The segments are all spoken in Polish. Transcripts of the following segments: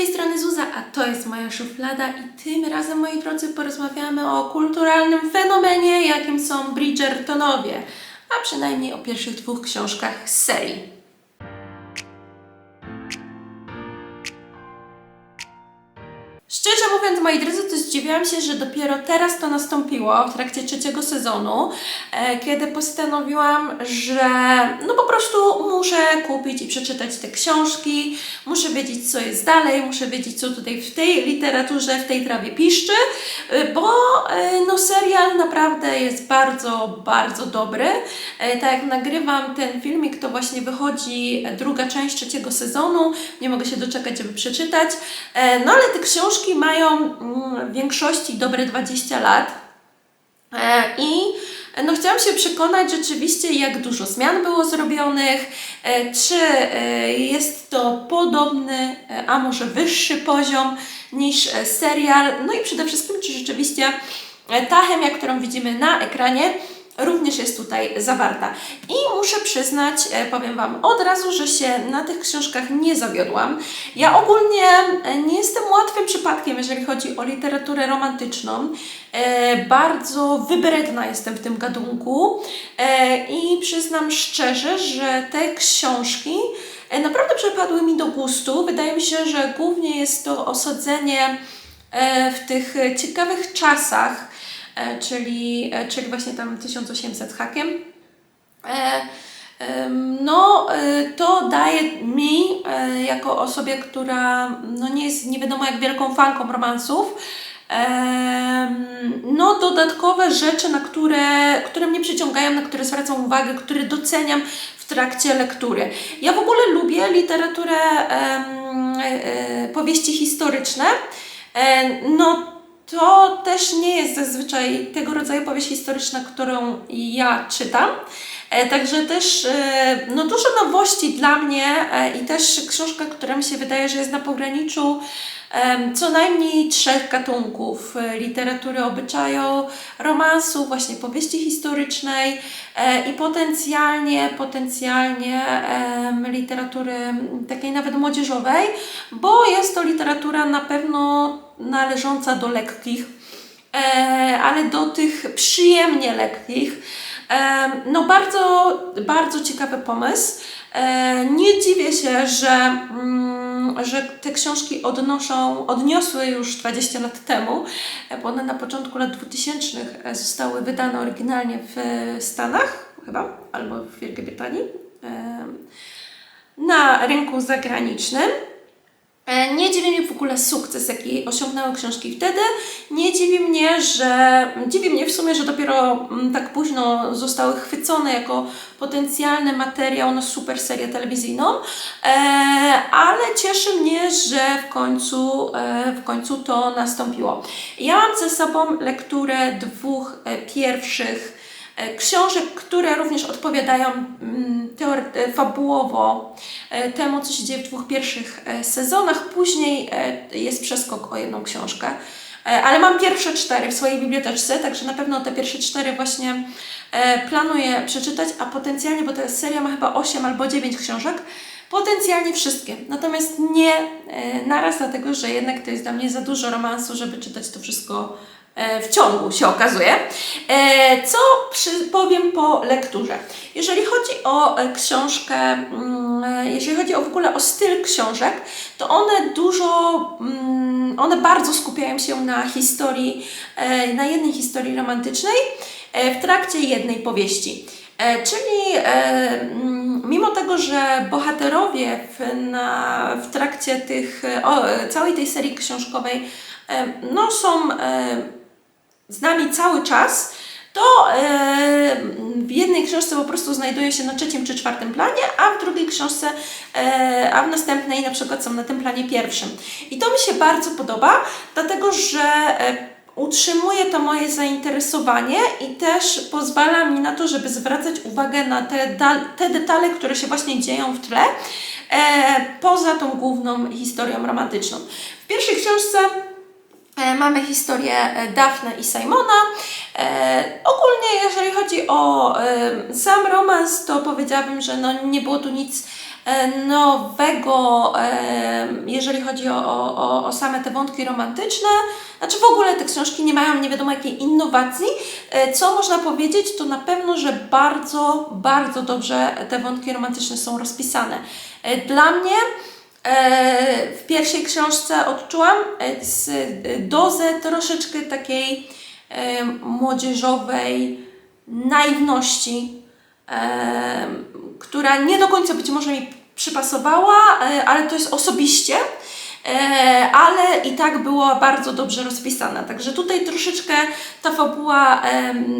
tej strony Zuza, a to jest moja szuflada i tym razem, moi drodzy, porozmawiamy o kulturalnym fenomenie, jakim są Bridgertonowie, a przynajmniej o pierwszych dwóch książkach z serii. Szczerze mówiąc, moi drodzy, to zdziwiłam się, że dopiero teraz to nastąpiło w trakcie trzeciego sezonu, e, kiedy postanowiłam, że no po prostu muszę kupić i przeczytać te książki, muszę wiedzieć, co jest dalej, muszę wiedzieć, co tutaj w tej literaturze, w tej trawie piszczy, e, bo e, no serial naprawdę jest bardzo, bardzo dobry. E, tak jak nagrywam ten filmik, to właśnie wychodzi druga część trzeciego sezonu, nie mogę się doczekać, żeby przeczytać. E, No ale te książki mają mm, w większości dobre 20 lat. E, I no, chciałam się przekonać rzeczywiście, jak dużo zmian było zrobionych, e, czy e, jest to podobny, a może wyższy poziom niż serial, no i przede wszystkim, czy rzeczywiście ta chemia, którą widzimy na ekranie, również jest tutaj zawarta. I muszę przyznać, e, powiem Wam od razu, że się na tych książkach nie zawiodłam. Ja ogólnie e, nie jestem łatwym przypadkiem, jeżeli chodzi o literaturę romantyczną. E, Bardzo wybredna jestem w tym gatunku i przyznam szczerze, że te książki naprawdę przypadły mi do gustu. Wydaje mi się, że głównie jest to osadzenie w tych ciekawych czasach, czyli, e, czyli właśnie tam 1800 hakiem. E, No, e, to daje mi, e, jako osobie, która no nie jest nie wiadomo jak wielką fanką romansów, no dodatkowe rzeczy, na które, które mnie przyciągają, na które zwracam uwagę, które doceniam w trakcie lektury. Ja w ogóle lubię literaturę, e, e, powieści historyczne. E, No to też nie jest zazwyczaj tego rodzaju powieść historyczna, którą ja czytam. E, Także też e, no, dużo nowości dla mnie e, i też książka, która mi się wydaje, że jest na pograniczu co najmniej trzech gatunków literatury obyczaju, romansu, właśnie powieści historycznej i potencjalnie, potencjalnie literatury takiej nawet młodzieżowej, bo jest to literatura na pewno należąca do lekkich, ale do tych przyjemnie lekkich. E, No bardzo, bardzo ciekawy pomysł. E, Nie dziwię się, że, mm, że te książki odnoszą, odniosły już 20 lat temu, e, bo one na początku lat 2000 e, zostały wydane oryginalnie w Stanach chyba, albo w Wielkiej Brytanii, e, na rynku zagranicznym. E, Nie dziwi mnie w ogóle sukces, jaki osiągnęły książki wtedy. Nie dziwi mnie, że. Dziwi mnie w sumie, że dopiero mm, tak późno zostały chwycone jako potencjalny materiał na super serię telewizyjną. E, ale cieszy mnie, że w końcu, e, w końcu to nastąpiło. Ja mam ze sobą lekturę dwóch pierwszych książek, które również odpowiadają mm, e, fabułowo e, temu, co się dzieje w dwóch pierwszych e, sezonach. Później e, jest przeskok o jedną książkę. E, Ale mam pierwsze cztery w swojej biblioteczce, także na pewno te pierwsze cztery właśnie e, planuję przeczytać, a potencjalnie, bo ta seria ma chyba 8 albo 9 książek, potencjalnie wszystkie. Natomiast nie e, naraz, dlatego że jednak to jest dla mnie za dużo romansu, żeby czytać to wszystko e, w ciągu, się okazuje. E, Co powiem po lekturze? Jeżeli chodzi o e, książkę, mm, e, jeżeli chodzi o w ogóle o styl książek, to one dużo, mm, one bardzo skupiają się na historii, e, na jednej historii romantycznej e, w trakcie jednej powieści. E, Czyli e, mm, mimo tego, że bohaterowie w, na, w trakcie tych, e, o, e, całej tej serii książkowej e, no, są e, z nami cały czas, to e, w jednej książce po prostu znajduje się na trzecim czy czwartym planie, a w drugiej książce, e, a w następnej na przykład są na tym planie pierwszym. I to mi się bardzo podoba, dlatego że e, utrzymuje to moje zainteresowanie i też pozwala mi na to, żeby zwracać uwagę na te, te detale, które się właśnie dzieją w tle, poza tą główną historią romantyczną. W pierwszej książce Mamy historię e, Dafne i Simona. E, ogólnie, jeżeli chodzi o e, sam romans, to powiedziałabym, że no, nie było tu nic e, nowego, e, jeżeli chodzi o, o, o- same te wątki romantyczne. Znaczy w ogóle te książki nie mają nie wiadomo jakiej innowacji. E, Co można powiedzieć, to na pewno, że bardzo, bardzo dobrze te wątki romantyczne są rozpisane. E, Dla mnie e, w pierwszej książce odczułam e, e, dozę troszeczkę takiej e, młodzieżowej naiwności, e, która nie do końca być może mi przypasowała, e, ale to jest osobiście. E, ale i tak była bardzo dobrze rozpisana. Także tutaj troszeczkę ta fabuła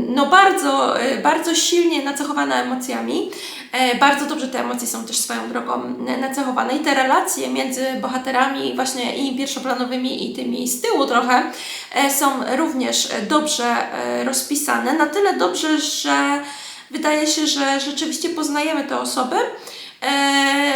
no bardzo, e, bardzo silnie nacechowana emocjami. E, Bardzo dobrze te emocje są też swoją drogą nacechowane i te relacje między bohaterami właśnie i pierwszoplanowymi i tymi z tyłu trochę są również dobrze rozpisane. Na tyle dobrze, że wydaje się, że rzeczywiście poznajemy te osoby. E,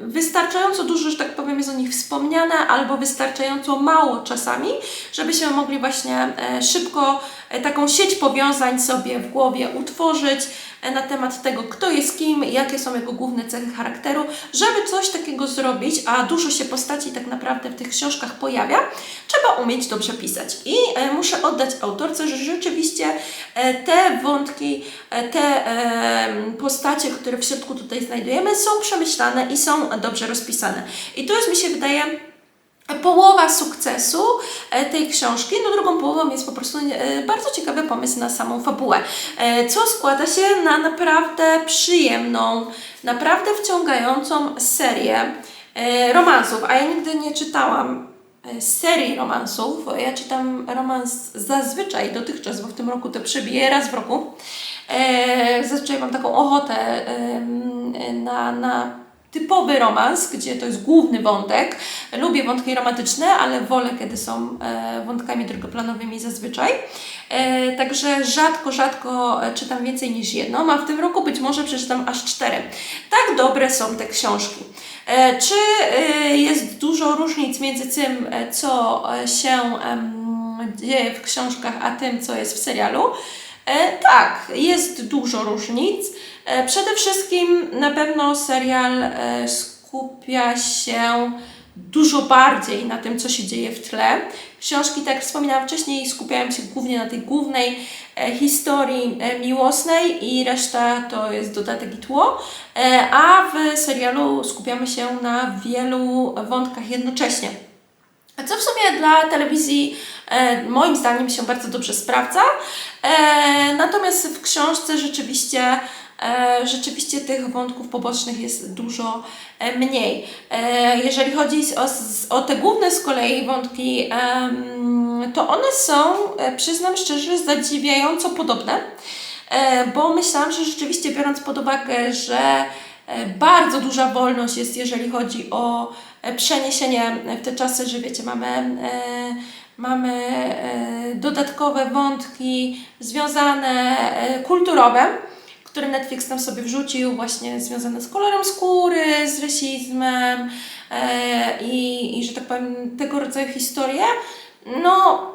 wystarczająco dużo, że tak powiem, jest o nich wspomniane, albo wystarczająco mało czasami, żebyśmy mogli właśnie e, szybko taką sieć powiązań sobie w głowie utworzyć e, na temat tego, kto jest kim, jakie są jego główne cechy charakteru. Żeby coś takiego zrobić, a dużo się postaci tak naprawdę w tych książkach pojawia, trzeba umieć dobrze pisać. I e, muszę oddać autorce, że rzeczywiście e, te wątki, e, te e, postacie, które w środku tutaj znajdujemy, są przemyślane i są dobrze rozpisane. I to jest, mi się wydaje, połowa sukcesu e, tej książki. No drugą połową jest po prostu e, bardzo ciekawy pomysł na samą fabułę, e, co składa się na naprawdę przyjemną, naprawdę wciągającą serię romansów. A ja nigdy nie czytałam serii romansów. Ja czytam romans zazwyczaj dotychczas, bo w tym roku to przebiję raz w roku. Zazwyczaj mam taką ochotę na, na typowy romans, gdzie to jest główny wątek. Lubię wątki romantyczne, ale wolę, kiedy są e, wątkami drugoplanowymi zazwyczaj. E, także rzadko, rzadko e, czytam więcej niż jedną, a w tym roku być może przeczytam aż cztery. Tak dobre są te książki. Czy jest dużo różnic między tym, co się dzieje w książkach, a tym, co jest w serialu? Tak, jest dużo różnic. E, przede wszystkim na pewno serial e, skupia się dużo bardziej na tym, co się dzieje w tle. Książki, tak jak wspominałam wcześniej, skupiają się głównie na tej głównej e, historii miłosnej i reszta to jest dodatek i tło, a w serialu skupiamy się na wielu wątkach jednocześnie. Co w sumie dla telewizji moim zdaniem się bardzo dobrze sprawdza. Natomiast w książce rzeczywiście, rzeczywiście tych wątków pobocznych jest dużo e, mniej. E, jeżeli chodzi o, o te główne z kolei wątki, to one są, e, przyznam szczerze, zadziwiająco podobne. E, bo myślałam, że rzeczywiście biorąc pod uwagę, że e, bardzo duża wolność jest, jeżeli chodzi o e, przeniesienie w te czasy, że wiecie, mamy, e, mamy e, dodatkowe wątki związane e, kulturowe, które Netflix tam sobie wrzucił, właśnie związane z kolorem skóry, z rasizmem e, i, i, że tak powiem, tego rodzaju historie. No,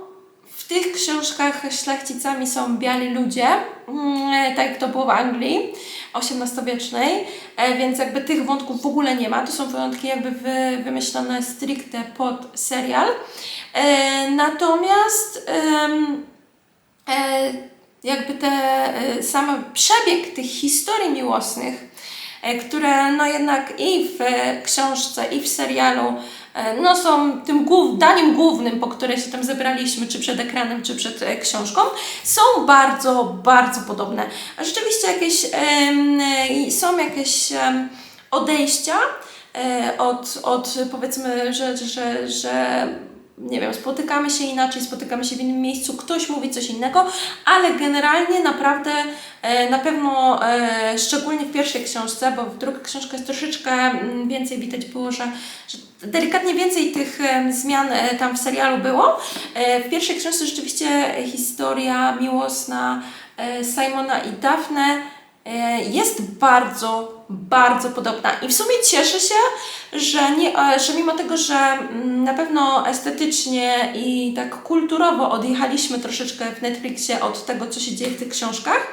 w tych książkach szlachcicami są biali ludzie, mm, tak jak to było w Anglii XVIII-wiecznej, e, więc jakby tych wątków w ogóle nie ma. To są wątki jakby wy, wymyślone stricte pod serial. E, natomiast em, e, jakby te e, sam przebieg tych historii miłosnych, e, które no jednak i w e, książce, i w serialu no są tym głów, daniem głównym, po które się tam zebraliśmy, czy przed ekranem, czy przed książką, są bardzo, bardzo podobne. A Rzeczywiście jakieś, są jakieś odejścia od, od powiedzmy, że, że, że nie wiem, spotykamy się inaczej, spotykamy się w innym miejscu, ktoś mówi coś innego, ale generalnie naprawdę e, na pewno e, szczególnie w pierwszej książce, bo w drugiej książce jest troszeczkę mm, więcej widać było, że, że delikatnie więcej tych zmian e, tam w serialu było. W pierwszej książce rzeczywiście historia miłosna Simona i Daphne jest bardzo, bardzo podobna. I w sumie cieszę się, że, nie, e, że mimo tego, że mm, na pewno estetycznie i tak kulturowo odjechaliśmy troszeczkę w Netflixie od tego, co się dzieje w tych książkach,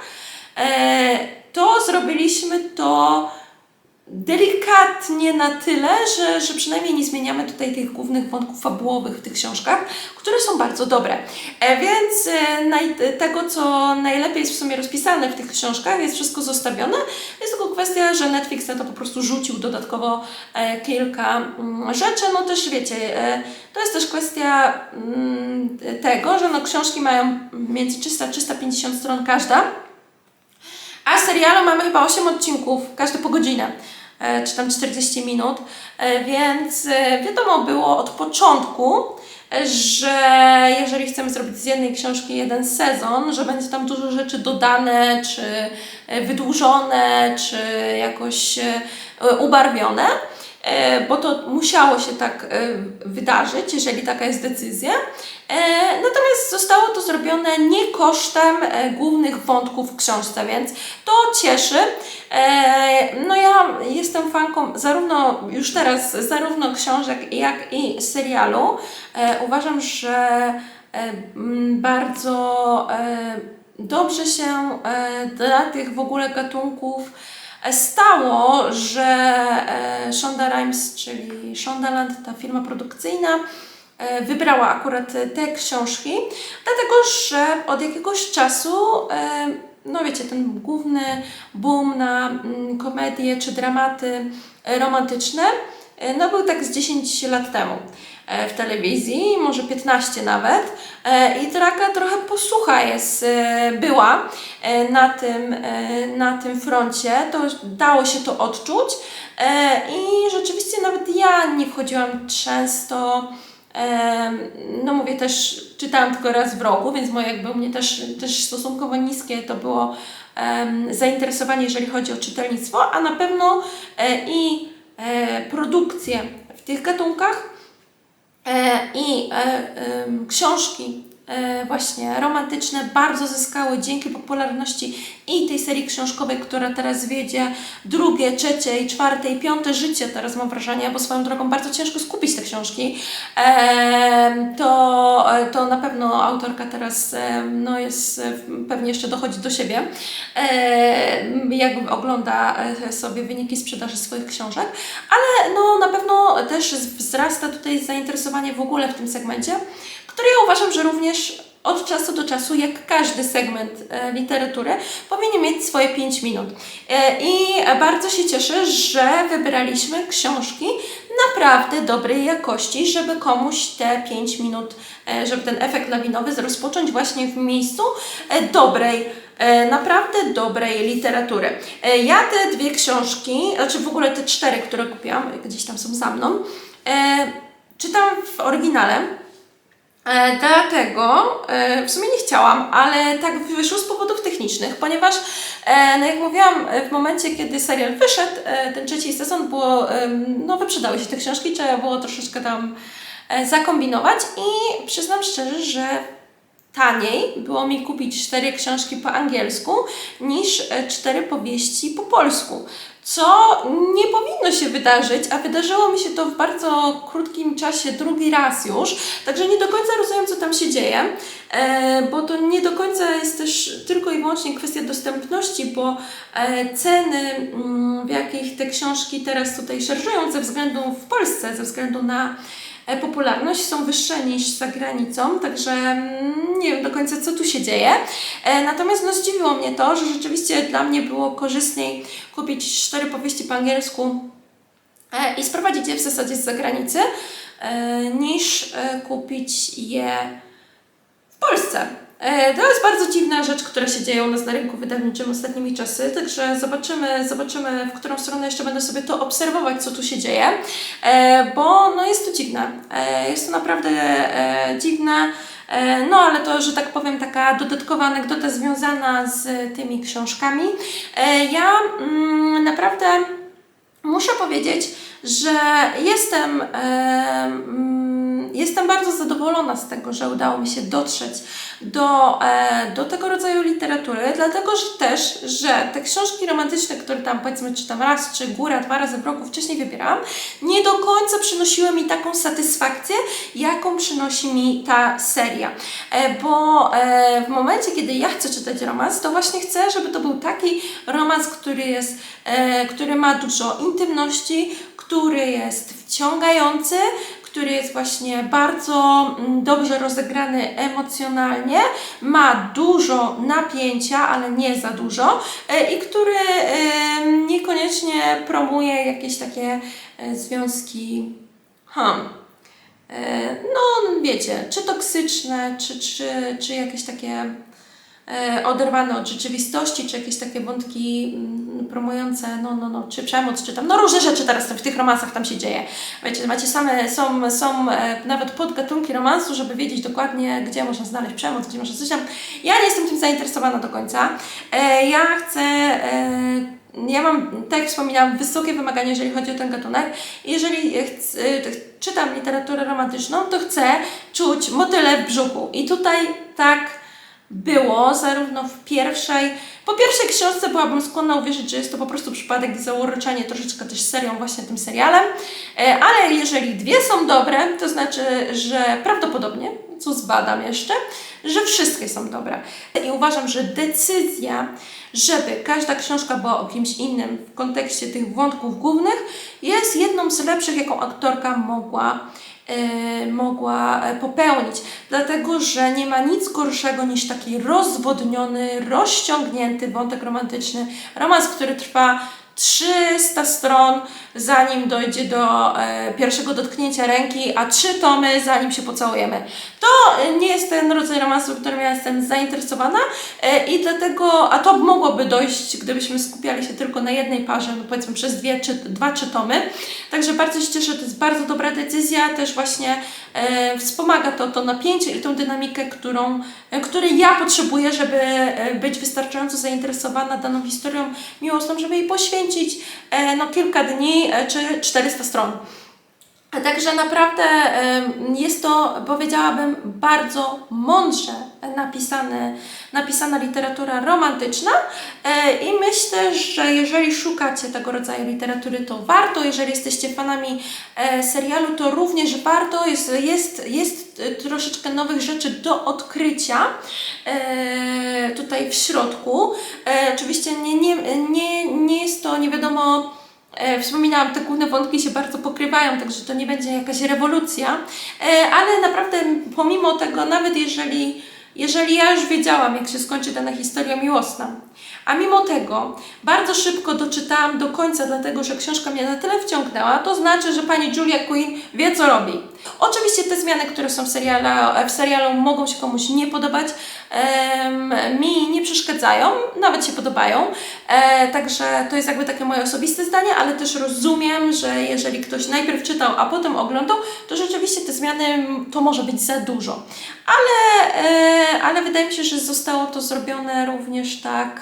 e, to zrobiliśmy to delikatnie na tyle, że, że przynajmniej nie zmieniamy tutaj tych głównych wątków fabułowych w tych książkach, które są bardzo dobre. E, więc e, naj, tego, co najlepiej jest w sumie rozpisane w tych książkach, jest wszystko zostawione. Jest tylko kwestia, że Netflix na to po prostu rzucił dodatkowo e, kilka mm, rzeczy. No też wiecie, e, to jest też kwestia mm, tego, że no, książki mają między 300 a 350 stron każda. A serialu mamy chyba 8 odcinków, każdy po godzinę, e, czy tam 40 minut, e, więc e, wiadomo było od początku, że jeżeli chcemy zrobić z jednej książki jeden sezon, że będzie tam dużo rzeczy dodane, czy wydłużone, czy jakoś ubarwione, bo to musiało się tak e, wydarzyć, jeżeli taka jest decyzja. E, Natomiast zostało to zrobione nie kosztem e, głównych wątków w książce, więc to cieszy. E, No ja jestem fanką zarówno już teraz zarówno książek, jak i serialu. E, Uważam, że e, bardzo e, dobrze się e, dla tych w ogóle gatunków e, stało, że e, Shonda Rhimes, czyli Shondaland, ta firma produkcyjna, e, wybrała akurat te książki, dlatego że od jakiegoś czasu, e, no wiecie, ten główny boom na mm, komedie czy dramaty romantyczne, no był tak z 10 lat temu e, w telewizji, może 15 nawet. E, I taka trochę posłucha jest, e, była e, na tym, e, na tym froncie. To dało się to odczuć. E, I rzeczywiście nawet ja nie wchodziłam często. No mówię też, czytałam tylko raz w roku, więc moje jakby u mnie też, też stosunkowo niskie to było zainteresowanie, jeżeli chodzi o czytelnictwo, a na pewno e, i e, produkcje w tych gatunkach e, i e, książki e, właśnie romantyczne bardzo zyskały dzięki popularności i tej serii książkowej, która teraz wiedzie drugie, trzecie i czwarte i piąte życie, teraz mam wrażenie, bo swoją drogą bardzo ciężko skupić te książki, e, to, to na pewno autorka teraz e, no jest, pewnie jeszcze dochodzi do siebie, e, jak ogląda sobie wyniki sprzedaży swoich książek, ale no na pewno też wzrasta tutaj zainteresowanie w ogóle w tym segmencie, który ja uważam, że również od czasu do czasu, jak każdy segment e, literatury, powinien mieć swoje 5 minut. E, I bardzo się cieszę, że wybraliśmy książki naprawdę dobrej jakości, żeby komuś te 5 minut, e, żeby ten efekt lawinowy rozpocząć właśnie w miejscu dobrej, naprawdę dobrej literatury. Ja te dwie książki, znaczy w ogóle te cztery, które kupiłam, gdzieś tam są za mną, czytam w oryginale. E, Dlatego e, w sumie nie chciałam, ale tak wyszło z powodów technicznych, ponieważ, e, no jak mówiłam, w momencie, kiedy serial wyszedł, ten trzeci sezon, było, no wyprzedały się te książki, trzeba było troszeczkę tam zakombinować i przyznam szczerze, że taniej było mi kupić cztery książki po angielsku niż cztery powieści po polsku. Co nie powinno się wydarzyć, a wydarzyło mi się to w bardzo krótkim czasie drugi raz już, także nie do końca rozumiem, co tam się dzieje, e, bo to nie do końca jest też tylko i wyłącznie kwestia dostępności, bo e, ceny, mm, w jakich te książki teraz tutaj szarżują ze względu w Polsce, ze względu na popularność są wyższe niż za granicą, także mm, nie wiem do końca, co tu się dzieje. E, Natomiast no, zdziwiło mnie to, że rzeczywiście dla mnie było korzystniej kupić cztery powieści po angielsku e, i sprowadzić je w zasadzie z zagranicy, e, niż e, kupić je w Polsce. E, To jest bardzo dziwna rzecz, która się dzieje u nas na rynku wydawniczym ostatnimi czasy, także zobaczymy, zobaczymy, w którą stronę jeszcze będę sobie to obserwować, co tu się dzieje, e, bo no jest to dziwne. E, Jest to naprawdę dziwne. No, ale to, że tak powiem, taka dodatkowa anegdota związana z tymi książkami. Ja mm, naprawdę muszę powiedzieć, że jestem, mm, jestem bardzo zadowolona z tego, że udało mi się dotrzeć do, e, do tego rodzaju literatury, dlatego że też, że te książki romantyczne, które tam powiedzmy czytam raz, czy góra, dwa razy w roku wcześniej wybierałam, nie do końca przynosiły mi taką satysfakcję, jaką przynosi mi ta seria. E, bo e, w momencie, kiedy ja chcę czytać romans, to właśnie chcę, żeby to był taki romans, który jest, który ma dużo intymności, który jest wciągający, który jest właśnie bardzo mm, dobrze rozegrany emocjonalnie, ma dużo napięcia, ale nie za dużo e, i który niekoniecznie promuje jakieś takie e, związki hmm, e, no wiecie, czy toksyczne, czy, czy, czy jakieś takie oderwane od rzeczywistości, czy jakieś takie wątki mm, promujące, no, no, no, czy przemoc, czy tam, no różne rzeczy teraz w tych romansach tam się dzieje. Wiecie, macie same, są, są e, nawet podgatunki romansu, żeby wiedzieć dokładnie, gdzie można znaleźć przemoc, gdzie można coś tam. Ja nie jestem tym zainteresowana do końca. E, ja chcę... E, ja mam, tak jak wspominałam, wysokie wymagania, jeżeli chodzi o ten gatunek. Jeżeli chcę, czytam literaturę romantyczną, to chcę czuć motyle w brzuchu. I tutaj tak było, zarówno w pierwszej, po pierwszej książce byłabym skłonna uwierzyć, że jest to po prostu przypadek i zauroczenie troszeczkę też serią, właśnie tym serialem, E, ale jeżeli dwie są dobre, to znaczy, że prawdopodobnie, co zbadam jeszcze, że wszystkie są dobre. I uważam, że decyzja, żeby każda książka była o kimś innym w kontekście tych wątków głównych, jest jedną z lepszych, jaką aktorka mogła mogła e, popełnić. Dlatego, że nie ma nic gorszego niż taki rozwodniony, rozciągnięty wątek romantyczny. Romans, który trwa 300 stron, zanim dojdzie do e, pierwszego dotknięcia ręki, a trzy tomy, zanim się pocałujemy. To nie jest ten rodzaj romansu, którym ja jestem zainteresowana e, i dlatego, a to mogłoby dojść, gdybyśmy skupiali się tylko na jednej parze, no powiedzmy przez dwie czy dwa, trzy tomy. Także bardzo się cieszę, to jest bardzo dobra decyzja, też właśnie e, wspomaga to, to napięcie i tą dynamikę, którą, e, której ja potrzebuję, żeby e, być wystarczająco zainteresowana daną historią miłosną, żeby jej poświęcić e, no, kilka dni e, czy 400 stron. A Także naprawdę jest to, powiedziałabym, bardzo mądrze napisane, napisana literatura romantyczna e, i myślę, że jeżeli szukacie tego rodzaju literatury, to warto. Jeżeli jesteście fanami e, serialu, to również warto. Jest, jest, jest e, troszeczkę nowych rzeczy do odkrycia tutaj w środku. Oczywiście nie, nie, nie, nie jest to nie wiadomo. E, Wspominałam, te główne wątki się bardzo pokrywają, także to nie będzie jakaś rewolucja, e, ale naprawdę pomimo tego, nawet jeżeli, jeżeli ja już wiedziałam, jak się skończy dana historia miłosna, a mimo tego bardzo szybko doczytałam do końca, dlatego że książka mnie na tyle wciągnęła, to znaczy, że pani Julia Quinn wie, co robi. Oczywiście te zmiany, które są w serialu, w serialu mogą się komuś nie podobać, em, mi nie przeszkadzają, nawet się podobają. E, także to jest jakby takie moje osobiste zdanie, ale też rozumiem, że jeżeli ktoś najpierw czytał, a potem oglądał, to rzeczywiście te zmiany to może być za dużo. Ale, e, ale wydaje mi się, że zostało to zrobione również tak.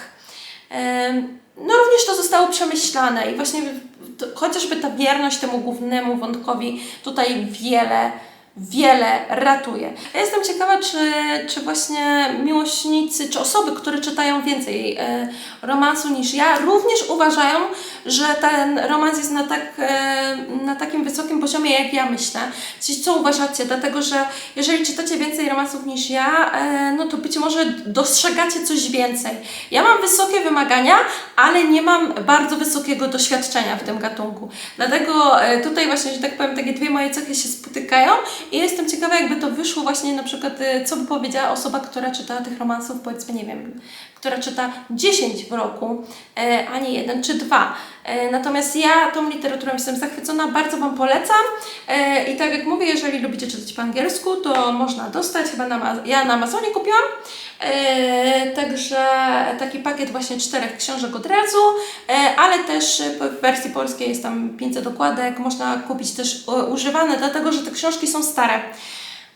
em, no również to zostało przemyślane i właśnie to, chociażby ta wierność temu głównemu wątkowi tutaj wiele wiele ratuje. Ja jestem ciekawa, czy, czy właśnie miłośnicy, czy osoby, które czytają więcej e, romansu niż ja, również uważają, że ten romans jest na, tak, e, na takim wysokim poziomie, jak ja myślę. Czyli co uważacie? Dlatego, że jeżeli czytacie więcej romansów niż ja, e, no to być może dostrzegacie coś więcej. Ja mam wysokie wymagania, ale nie mam bardzo wysokiego doświadczenia w tym gatunku. Dlatego e, tutaj właśnie, że tak powiem, takie dwie moje cechy się spotykają i jestem ciekawa, jakby to wyszło właśnie na przykład, e, co by powiedziała osoba, która czyta tych romansów, powiedzmy, nie wiem, która czyta 10 w roku, e, a nie jeden czy dwa. E, natomiast ja tą literaturą jestem zachwycona, bardzo Wam polecam. E, I tak jak mówię, jeżeli lubicie czytać po angielsku, to można dostać, chyba na, ja na Amazonie kupiłam. Także taki pakiet właśnie czterech książek od razu, ale też w wersji polskiej jest tam 500 dokładek, można kupić też używane, dlatego że te książki są stare.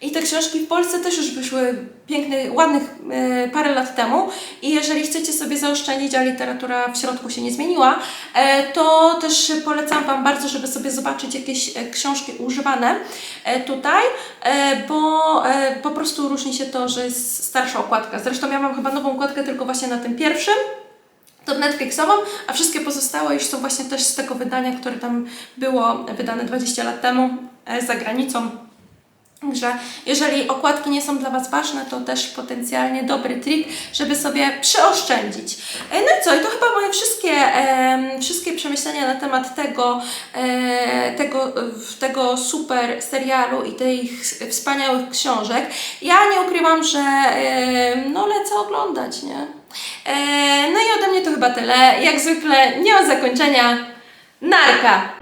I te książki w Polsce też już wyszły pięknych, ładnych e, parę lat temu. I jeżeli chcecie sobie zaoszczędzić, a literatura w środku się nie zmieniła, e, to też polecam Wam bardzo, żeby sobie zobaczyć jakieś e, książki używane e, tutaj, e, bo e, po prostu różni się to, że jest starsza okładka. Zresztą ja mam chyba nową okładkę tylko właśnie na tym pierwszym to Netflixową, a wszystkie pozostałe już są właśnie też z tego wydania, które tam było wydane 20 lat temu e, za granicą. Także jeżeli okładki nie są dla Was ważne, to też potencjalnie dobry trik, żeby sobie przeoszczędzić. E, No i co? I to chyba moje wszystkie, em, wszystkie przemyślenia na temat tego, e, tego, e, tego super serialu i tych wspaniałych książek. Ja nie ukrywam, że e, no lecę oglądać, nie? E, No i ode mnie to chyba tyle. Jak zwykle nie ma zakończenia. Narka!